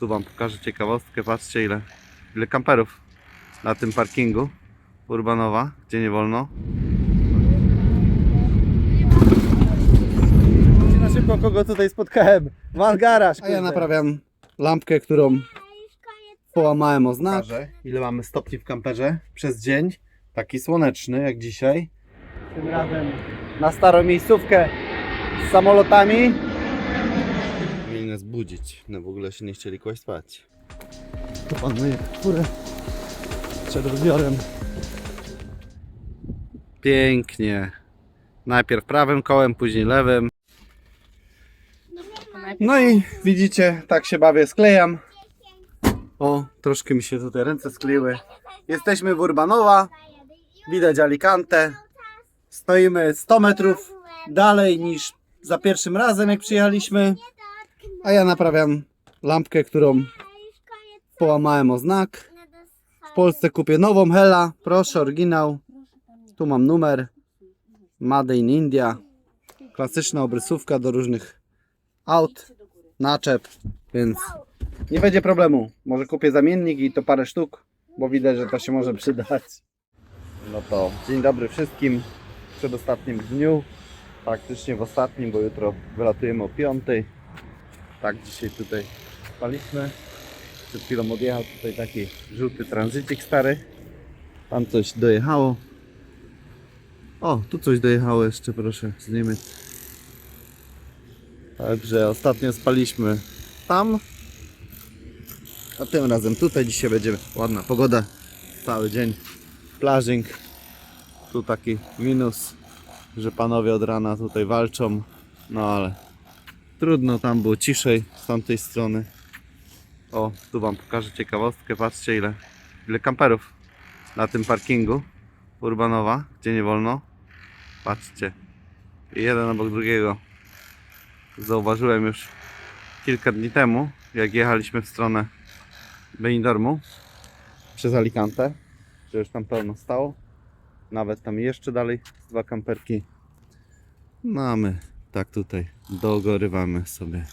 tu wam pokażę ciekawostkę. Patrzcie ile, ile kamperów na tym parkingu Urbanowa, gdzie nie wolno. Na szybko kogo tutaj spotkałem. Van Garaż. A ja naprawiam lampkę, którą połamałem o znak. Pokażę. Ile mamy stopni w kamperze przez dzień. Taki słoneczny jak dzisiaj. Tym razem na starą miejscówkę z samolotami. Nas budzić. No w ogóle się nie chcieli kłaść spać. Tu pan myje furę przed odbiorem. Pięknie. Najpierw prawym kołem, później lewym. No i widzicie, tak się bawię, sklejam. O, troszkę mi się tutaj ręce skleiły. Jesteśmy w Urbanowa. Widać Alicante. Stoimy 100 metrów dalej niż za pierwszym razem, jak przyjechaliśmy. A ja naprawiam lampkę, którą połamałem o znak. W Polsce kupię nową Hela. Proszę, oryginał. Tu mam numer. Made in India. Klasyczna obrysówka do różnych aut, naczep, więc nie będzie problemu. Może kupię zamiennik i to parę sztuk, bo widać, że to się może przydać. No to dzień dobry wszystkim. W przedostatnim dniu. Praktycznie w ostatnim, bo jutro wylatujemy o 5. Tak dzisiaj tutaj spaliśmy. Przed chwilą odjechał tutaj taki żółty tranzycik stary. Tam coś dojechało. O, tu coś dojechało jeszcze, proszę, z Niemiec. Także ostatnio spaliśmy tam. A tym razem tutaj dzisiaj będzie ładna pogoda. Cały dzień plażing. Tu taki minus, że panowie od rana tutaj walczą. No ale trudno, tam było ciszej z tamtej strony. O, tu wam pokażę ciekawostkę. Patrzcie ile, ile kamperów na tym parkingu Urbanowa, gdzie nie wolno. Patrzcie. Jeden obok drugiego. Zauważyłem już kilka dni temu, jak jechaliśmy w stronę Benidormu przez Alicante, że już tam pełno stało. Nawet tam jeszcze dalej dwa kamperki. Mamy tak tutaj dogorywamy sobie.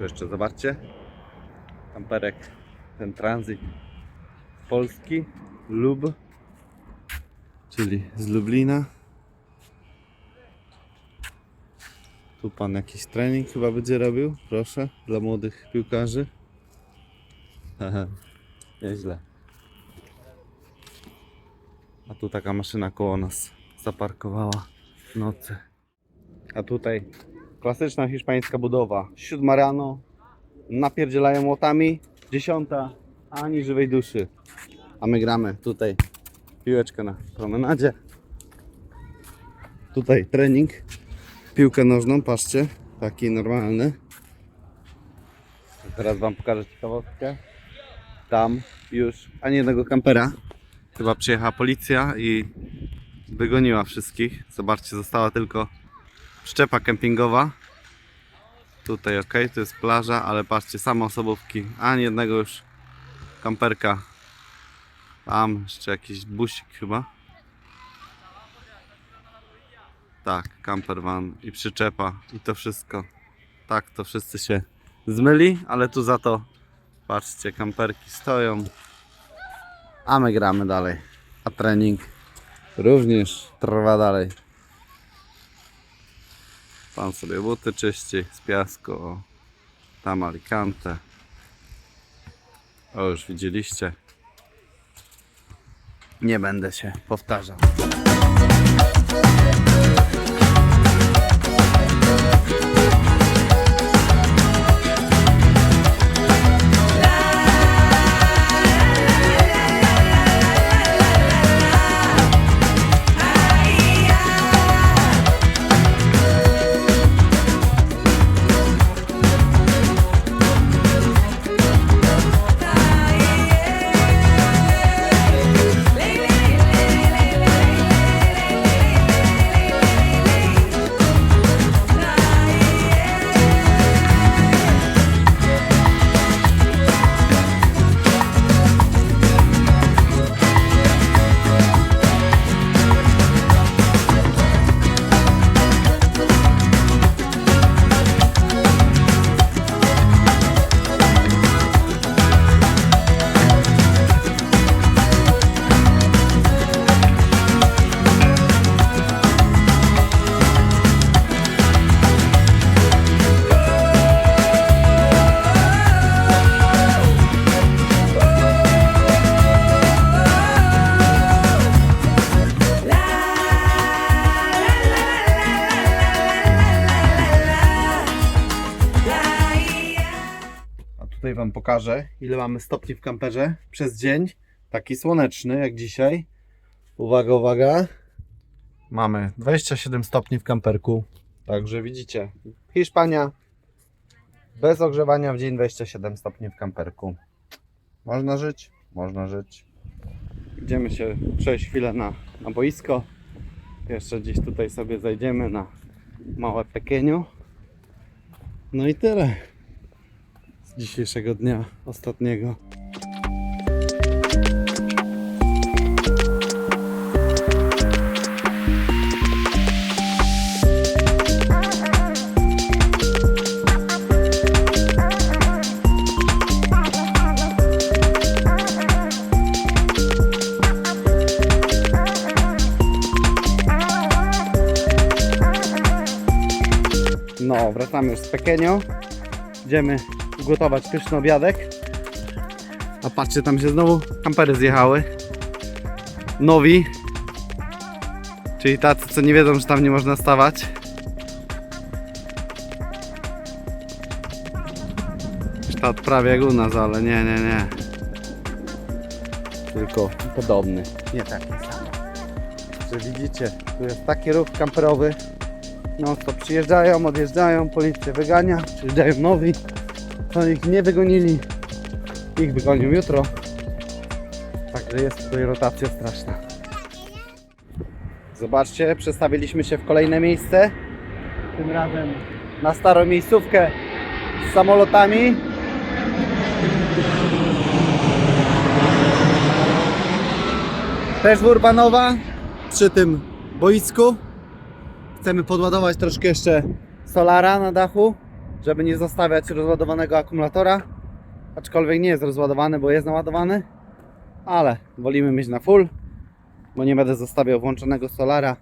Jeszcze zobaczcie. Kamperek, ten tranzyt polski, Lub, czyli z Lublina. Tu pan jakiś trening chyba będzie robił, proszę, dla młodych piłkarzy. Haha, Nieźle. A tu taka maszyna koło nas zaparkowała w nocy. A tutaj klasyczna hiszpańska budowa. Siódma rano, napierdzielają łotami, dziesiąta, ani żywej duszy. A my gramy tutaj piłeczkę na promenadzie. Tutaj trening, piłkę nożną, patrzcie, taki normalny. Teraz Wam pokażę ciekawostkę. Tam już ani jednego kampera. Chyba przyjechała policja i wygoniła wszystkich. Zobaczcie, została tylko przyczepa kempingowa. Tutaj ok, to jest plaża, ale patrzcie, same osobówki. Ani jednego już kamperka. Tam jeszcze jakiś busik chyba. Tak, camper van i przyczepa i to wszystko. Tak, to wszyscy się zmyli, ale tu za to patrzcie, kamperki stoją. A my gramy dalej. A trening również trwa dalej. Pan sobie buty czyści z piasku. O, tam Alicante. O, już widzieliście. Nie będę się powtarzał. Wam pokażę, ile mamy stopni w kamperze przez dzień. Taki słoneczny jak dzisiaj. Uwaga, uwaga. Mamy 27 stopni w kamperku. Także widzicie, Hiszpania bez ogrzewania w dzień 27 stopni w kamperku. Można żyć? Można żyć. Idziemy się przejść chwilę na, na boisko. Jeszcze gdzieś tutaj sobie zajdziemy na małe pekieniu. No i tyle dzisiejszego dnia ostatniego. No, wracamy już z Pekenio. Idziemy ugotować pyszny obiadek. A patrzcie, tam się znowu kampery zjechały. Nowi. Czyli tacy, co nie wiedzą, że tam nie można stawać. Sztat prawie jak u nas, ale nie, nie, nie. Tylko podobny. Nie taki sam. Że widzicie, tu jest taki ruch kamperowy. No to przyjeżdżają, odjeżdżają, policja wygania, przyjeżdżają nowi. To ich nie wygonili. Ich wygonią jutro. Także jest tutaj rotacja straszna. Zobaczcie, przestawiliśmy się w kolejne miejsce. Tym razem na starą miejscówkę z samolotami. Też w Urbanowa, przy tym boisku. Chcemy podładować troszkę jeszcze solara na dachu, żeby nie zostawiać rozładowanego akumulatora. Aczkolwiek nie jest rozładowany, bo jest naładowany. Ale wolimy mieć na full, bo nie będę zostawiał włączonego solara,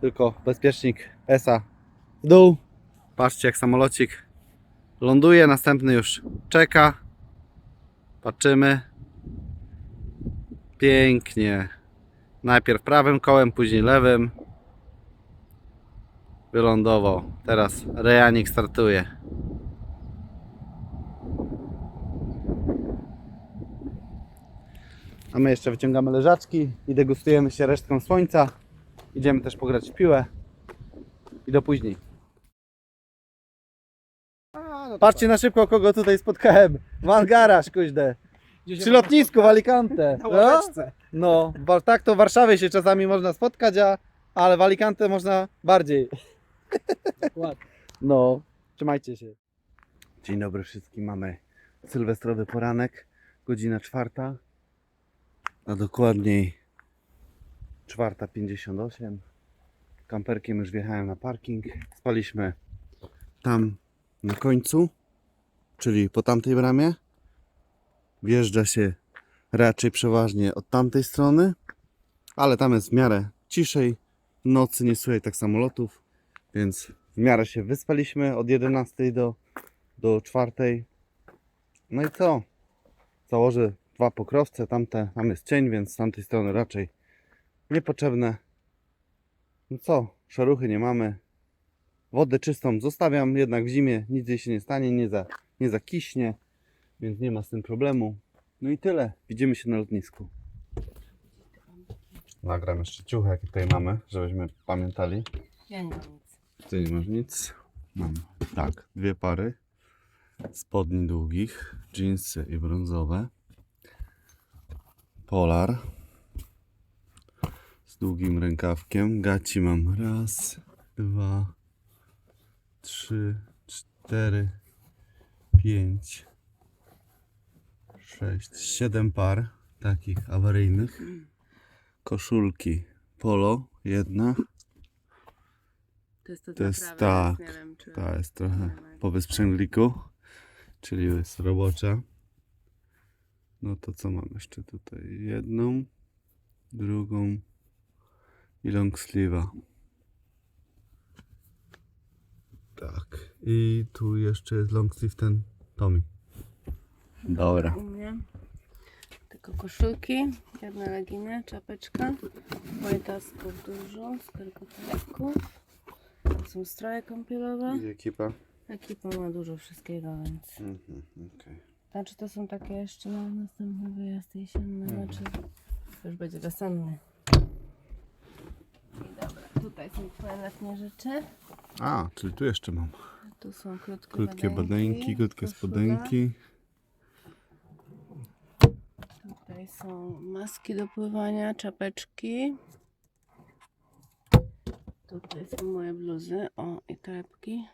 tylko bezpiecznik ESA w dół. Patrzcie jak samolocik ląduje, następny już czeka. Patrzymy. Pięknie. Najpierw prawym kołem, później lewym wylądował. Teraz Rejanik startuje. A my jeszcze wyciągamy leżaczki i degustujemy się resztką słońca. Idziemy też pograć w piłę. I do później. Patrzcie na szybko, kogo tutaj spotkałem. Van Garaż, kuźde. Przy lotnisku w Alicante. Na No? ławeczce. No, tak to w Warszawie się czasami można spotkać, a, ale w Alicante można bardziej. Dokładnie. No, trzymajcie się. Dzień dobry wszystkim. Mamy sylwestrowy poranek, godzina czwarta, a dokładniej 4.58. Kamperkiem już wjechałem na parking. Spaliśmy tam na końcu, czyli po tamtej bramie. Wjeżdża się raczej przeważnie od tamtej strony, ale tam jest w miarę ciszej. Nocy nie słychać tak samolotów, więc w miarę się wyspaliśmy od 11 do, do 4. No i co? Założę dwa pokrowce, tamte, tam jest cień, więc z tamtej strony raczej niepotrzebne. No co? Szaruchy nie mamy. Wodę czystą zostawiam, jednak w zimie nic jej się nie stanie, nie, za, nie zakiśnie, więc nie ma z tym problemu. No i tyle. Widzimy się na lotnisku. Nagram jeszcze ciuchy, jakie tutaj mamy, żebyśmy pamiętali. Ja nie mam. Ty nie masz nic? Mam. Tak, dwie pary spodni długich, jeansy i brązowe. Polar z długim rękawkiem. Gaci mam raz, dwa, trzy, cztery, pięć, sześć, siedem par takich awaryjnych. Koszulki polo, jedna. To jest to, To jest tak, Nie wiem, czy... Ta jest trochę po wysprzęgliku, czyli jest robocza. No to co mam jeszcze tutaj? Jedną, drugą i long sleeve'a. Tak. I tu jeszcze jest long sleeve ten Tommy. Dobra. U mnie tylko koszulki, jedna legina, czapeczka, majtasków dużo, skarpetków, są stroje kąpielowe. I ekipa. Ekipa ma dużo wszystkiego, więc Mhm, okej. Znaczy to są takie jeszcze na następny wyjazd jesienny, znaczy to już będzie wiosenny. I dobra, tutaj są twoje letnie rzeczy. A, czyli tu jeszcze mam. Tu są krótkie, Krótkie badenki, krótkie spodenki. Tutaj są maski do pływania, czapeczki. Tutaj są moje bluzy, o i torebki.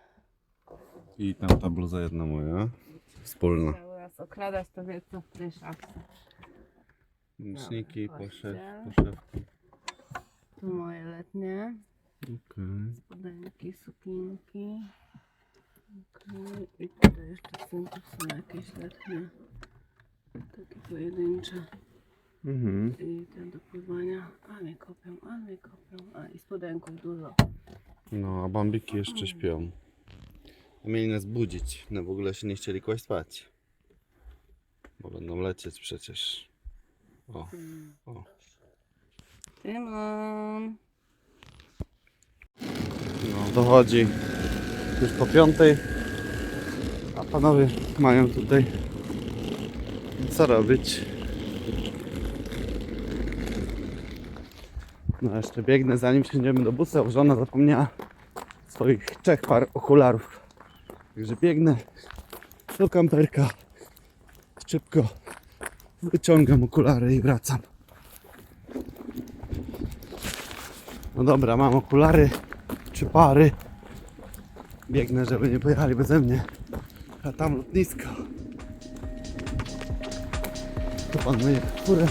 I tam ta bluza jedna moja. Wspólna. Cały raz okradać to wie co w tej szafce. Ręczniki, Dobra, poszef, chodźcie. poszewki. Tu moje letnie. Okej. spodenki, sukienki. Okej, I tutaj jeszcze są, tu są jakieś letnie, takie pojedyncze. Mhm. I te do pływania. A mnie kopią, a mnie kopią. A i spodenków dużo. No, a bambiki jeszcze śpią. Mieli nas budzić. No w ogóle się nie chcieli kłaść spać. Bo będą lecieć przecież. O, o. Tymon! No, dochodzi już po piątej. A panowie mają tutaj co robić. No jeszcze biegnę zanim siędziemy do busa, żona zapomniała swoich trzech par okularów. Także biegnę do kamperka. Szybko wyciągam okulary i wracam. No dobra, mam okulary, trzy pary. Biegnę, żeby nie pojechali beze mnie. A tam lotnisko. Tu pan myje furę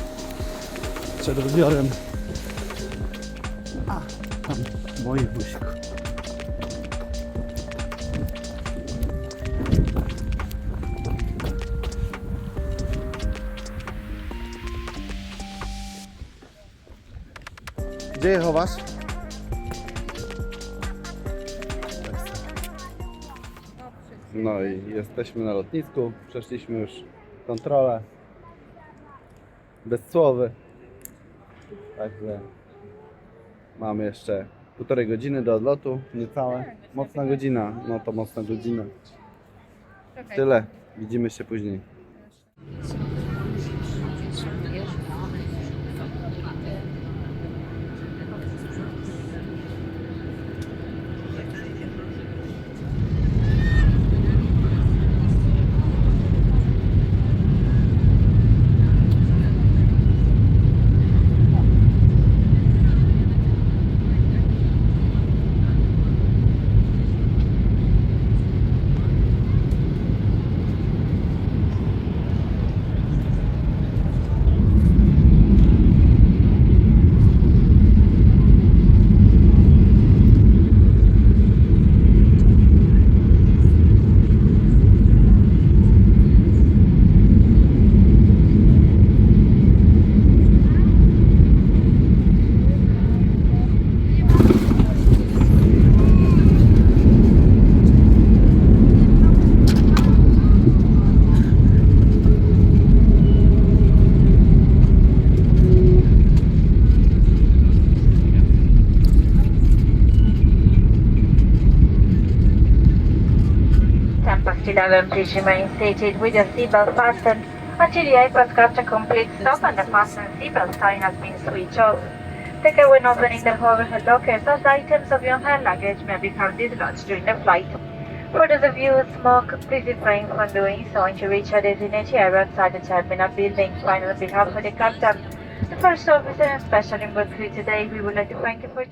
przed odbiorem. Moje buźko. Gdzie je chowasz? No i jesteśmy na lotnisku. Przeszliśmy już kontrolę. Bez słowy. Także mamy jeszcze półtorej godziny do odlotu. Niecałe. Mocna godzina. No to mocna godzina. Tyle. Widzimy się później. Tampa 11, please remain seated with your seatbelt fastened until the aircraft comes to complete stop and the fasten seatbelt sign has been switched off. Take care when opening the overhead lockers as items of your hand luggage may become dislodged during the flight. For those of you who smoke, please refrain from doing so until you reach your designated area outside the terminal building. Finally, on behalf of the captain, the first officer and special in crew today, we would like to thank you for.